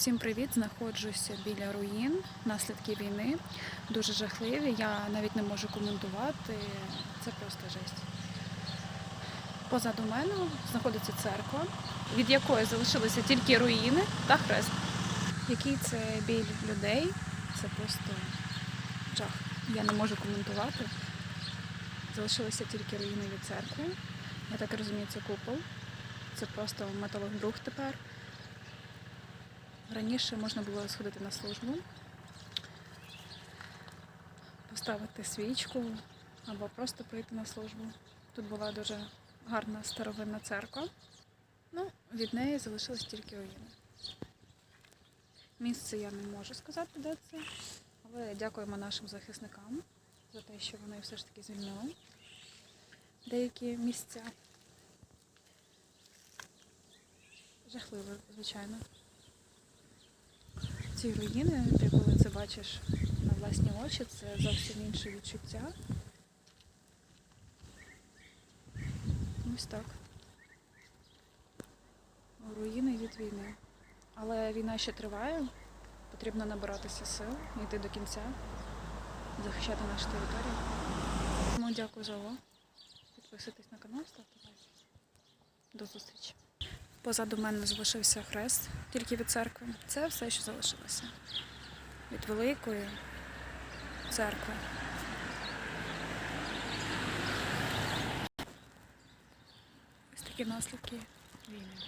Всім привіт! Знаходжуся біля руїн, наслідки війни. Дуже жахливі. Я навіть не можу коментувати. Це просто жесть. Позаду мене знаходиться церква, від якої залишилися тільки руїни та хрест. Який це біль людей? Це просто жах. Я не можу коментувати. Залишилися тільки руїни від церкви. Я так розумію, це купол. Це просто металобрух тепер. Раніше можна було сходити на службу, поставити свічку або просто прийти на службу. Тут була дуже гарна старовинна церква. Ну, від неї залишились тільки руїни. Місце я не можу сказати, де це, але дякуємо нашим захисникам за те, що вони все ж таки звільнили деякі місця. Жахливо, звичайно. Ці руїни, ти коли це бачиш на власні очі, це зовсім інше відчуття. Ось так. Руїни від війни. Але війна ще триває, потрібно набиратися сил, йти до кінця, захищати нашу територію. Тому дякую за увагу. Підписуйтесь на канал, ставте лайки. До зустрічі. Позаду мене залишився хрест тільки від церкви. Це все, що залишилося. Від великої церкви. Ось такі наслідки війни.